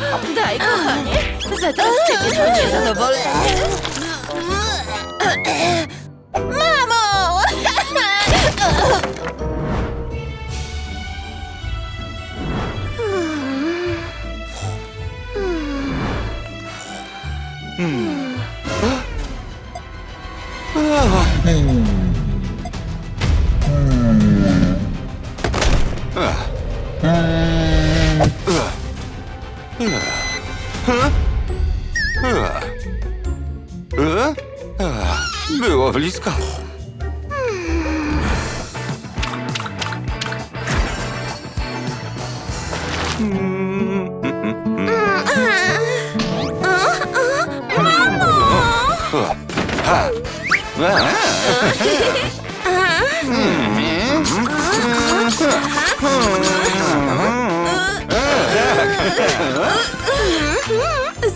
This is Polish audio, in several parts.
Daj, kochanie. Zatroszczycie mnie zadowolenie. Mamo! E? Blisko.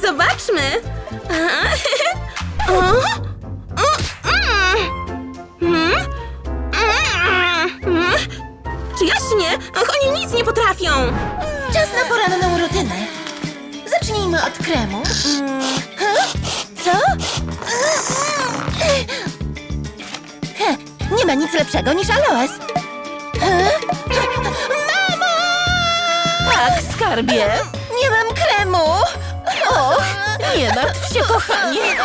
Zobaczmy. O? Lepszego niż aloes. Mamo! Tak, skarbie. Nie mam kremu. Och, nie martw się, kochanie.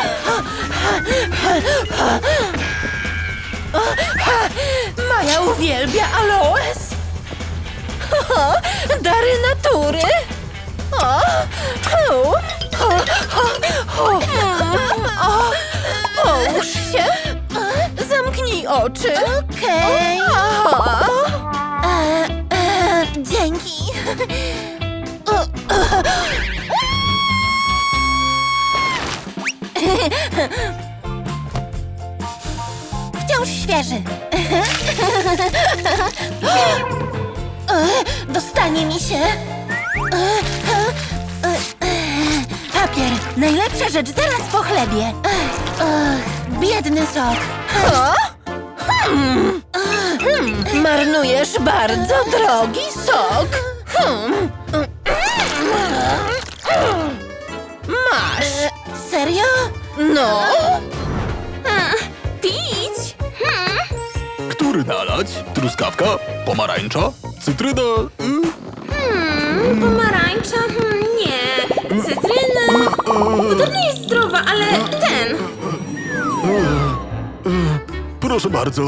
Maja uwielbia aloes. O, dary natury. O, o, o, o, o, o, Połóż się. Oczy. Okej. Dzięki. Wciąż świeży. E, Dostanie mi się. E, e, e, e. Papier. Najlepsza rzecz zaraz po chlebie. Biedny sok. Hmm. Marnujesz bardzo drogi sok. Hmm. Masz. Serio? No. Pić? Który nalać? Truskawka? Pomarańcza? Cytryna? Y? Pomarańcza? Hmm, Nie. Cytryna? Podobno jest zdrowa, ale ten. Proszę bardzo.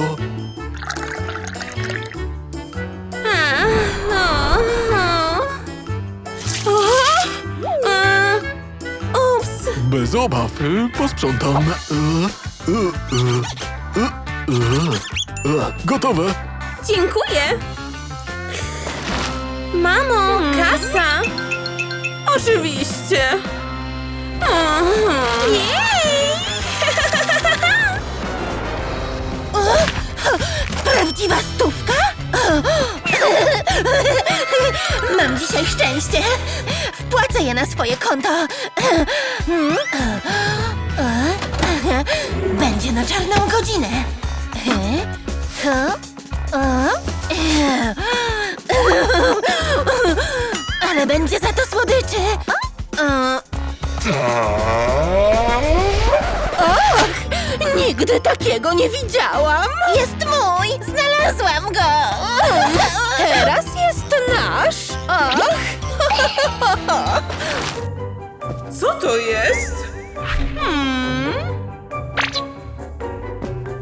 Ups. Bez obaw, posprzątam. Gotowe. Dziękuję. Mamo, kasa. Oczywiście. Jej! Swoje konto. Będzie na czarną godzinę. Ale będzie za to słodyczy. Och, nigdy takiego nie widziałam. Jest mój, znalazłam go. Teraz jest nasz. Och. Co to jest? Hmm?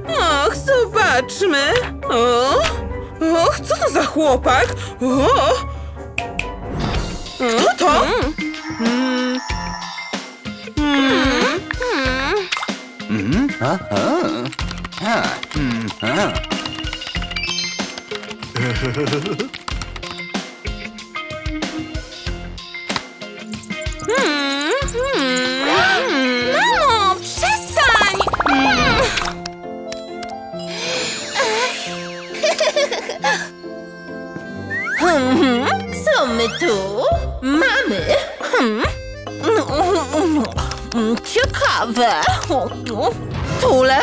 Och, zobaczmy. O, och, co to za chłopak? O, co to? Mm. Mm. Ha, mm, tu mamy? Hmm. No, no, no. Ciekawe. Tule?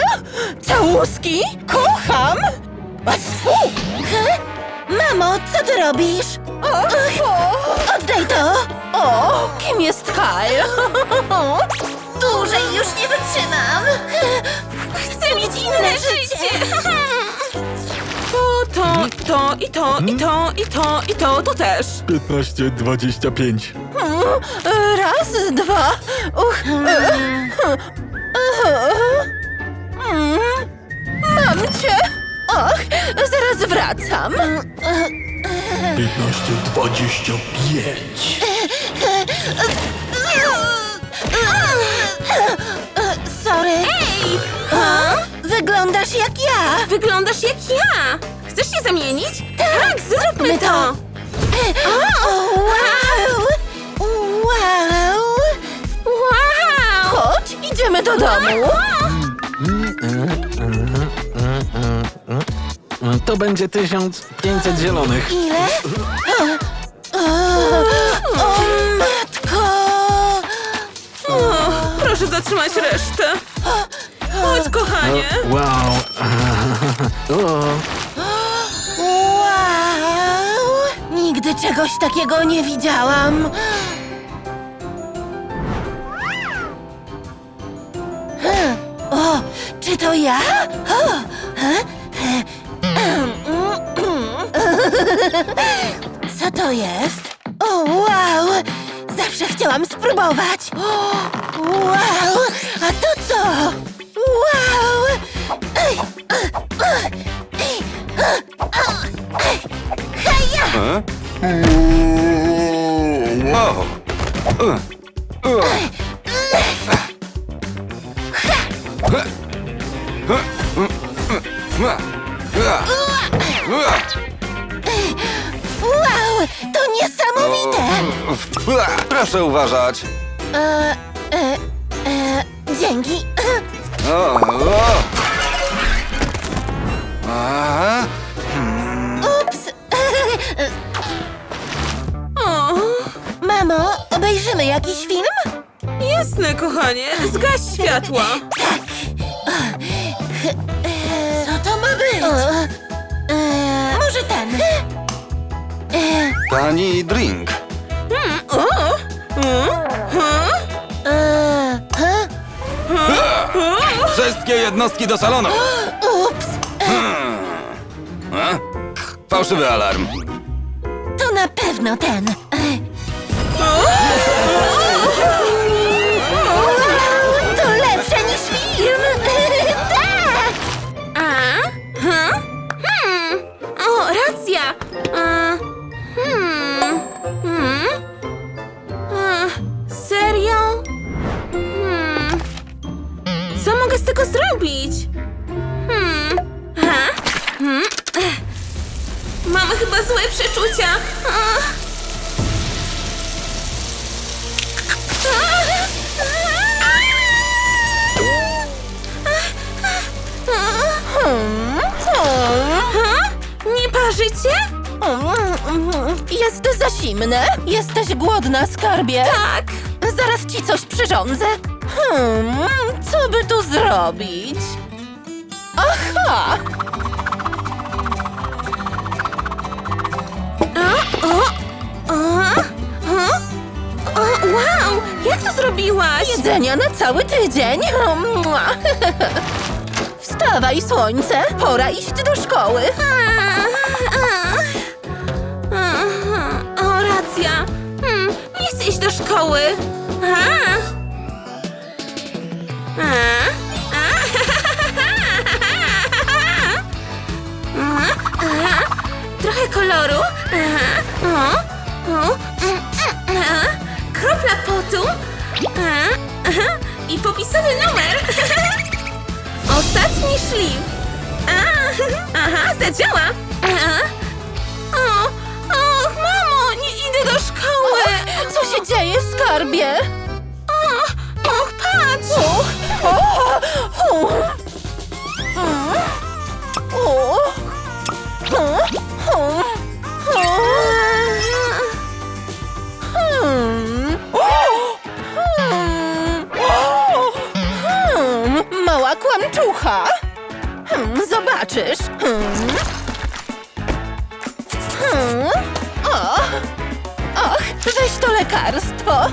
Całuski? Kocham! Mamo, co ty robisz? Oddaj to! O, kim jest Kyle? Dłużej już nie wytrzymam! Chcę mieć inne życie! To, i to, i to, i to, i to, to też. 15, 25. Raz, dwa. Uch. Mm. Mam cię. Och, zaraz wracam. 15, 25. Sorry. Wyglądasz jak ja. Wyglądasz jak ja! Chcesz się zamienić? Tak, zróbmy to! O, wow! Wow! Wow! Chodź, idziemy do domu. To będzie 1500 zielonych. Ile? O, o, o matko! O, proszę zatrzymać resztę. Chodź, kochanie. Wow. O, czegoś takiego nie widziałam. Hm, O, czy to ja? He, em, Co to jest? O, wow! Zawsze chciałam spróbować. Wow! A to co? Wow! Wow! To niesamowite! Proszę uważać. E, e, e, dzięki. O, o. jakiś film? jasne, kochanie. Zgaś światła. Co to ma być? e, może ten. E, Pani drink. O! O! Ha? e, he? Wszystkie jednostki do salonu. Ups! E? Fałszywy alarm. To na pewno ten. Tego zrobić? Hmm. A? Hmm. Ech. Mamy chyba złe przeczucia. Hmm, hmm. Ha? Nie parzycie? Jest za zimne. Jesteś głodna, skarbie? Tak. Zaraz ci coś przyrządzę. Hmm, co by tu zrobić? Aha! Wow! Jak to zrobiłaś? Jedzenia na cały tydzień. Mua. Wstawaj, słońce. Pora iść do szkoły. O, racja. Hmm, nie chcę iść do szkoły. Trochę koloru. Kropla potu. I popisowy numer. Ostatni szlif. Aha, zadziała. O, och, mamo, nie idę do szkoły. Co się dzieje, skarbie? Zobaczysz. Hmm. Hmm. O. Och, weź to lekarstwo.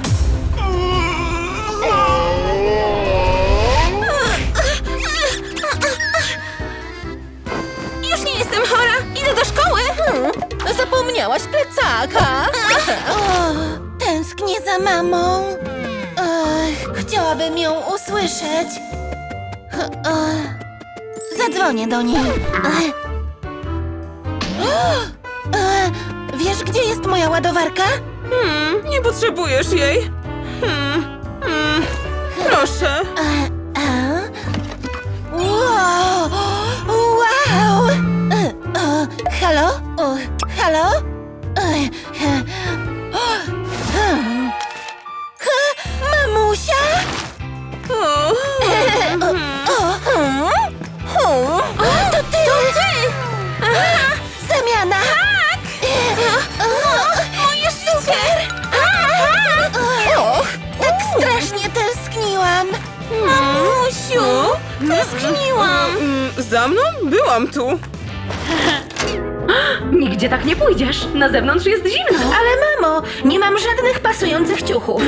Już nie jestem chora! Idę do szkoły! Hmm, zapomniałaś plecaka. O, tęsknię za mamą. Ech, chciałabym ją usłyszeć. Zadzwonię do niej. Wiesz, gdzie jest moja ładowarka? Hmm, nie potrzebujesz jej. Hmm, hmm. Proszę. E, e? Wow! Wow! E, Halo? O, Halo? Byłam tu. Nigdzie tak nie pójdziesz. Na zewnątrz jest zimno. Ale mamo, nie mam żadnych pasujących ciuchów.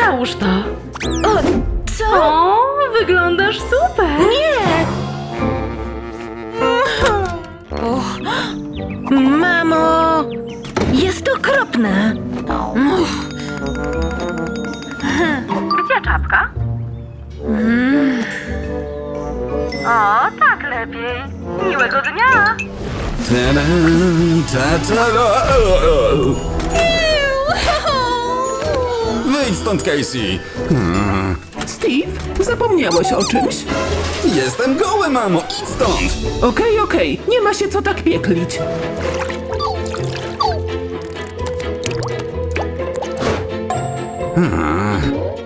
Załóż to. O, co? O, wyglądasz super. Nie! Mamo, jest okropne. Gdzie czapka? O, tak lepiej. Miłego dnia. Ta-da, ta-ta-da. Wyjdź stąd, Casey. Hmm. Steve, zapomniałeś o czymś? Jestem goły, mamo. Idź stąd. Okej, okej, nie ma się co tak pieklić.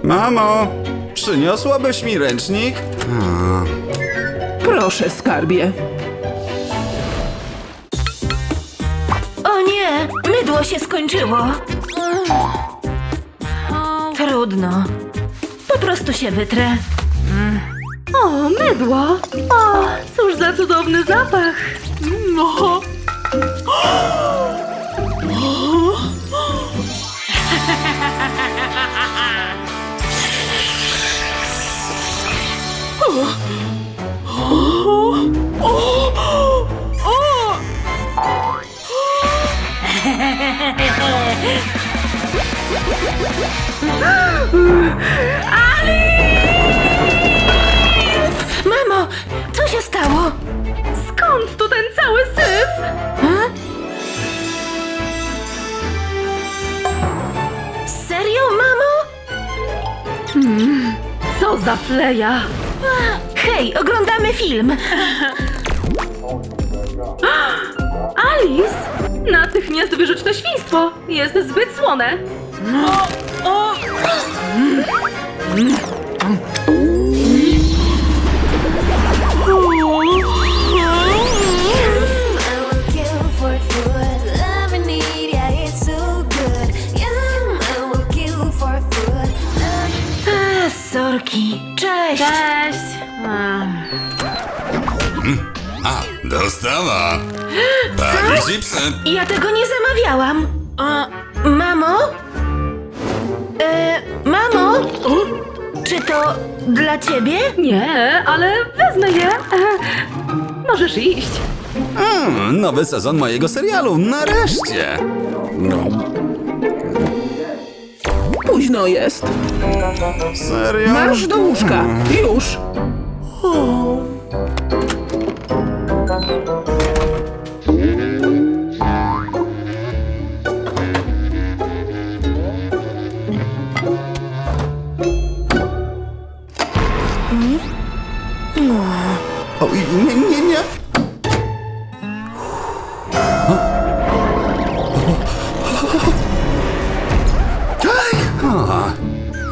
Mamo, przyniosłabyś mi ręcznik? Proszę, skarbie. O nie, mydło się skończyło. Trudno. Po prostu się wytrę. O, mydło. O, cóż za cudowny zapach. No. Mamo, co się stało? Skąd tu ten cały syf? A? Serio, mamo? Co za fleja. Hej, oglądamy film. Alice! Natychmiast wyrzuć to świństwo. Jest zbyt słone. A, sorki. Cześć. Cześć. A, dostawa. Pani chipsy. Ja tego nie zamawiałam. A, mamo? E, mamo? Czy to dla ciebie? Nie, ale wezmę je. Możesz iść. Mm, nowy sezon mojego serialu. Nareszcie. No, Późno jest. serio? Marsz do łóżka. Już. Oj, nie, nie, nie.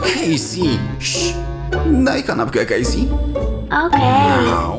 Casey, Cii. Daj kanapkę, Casey. Okay. Au.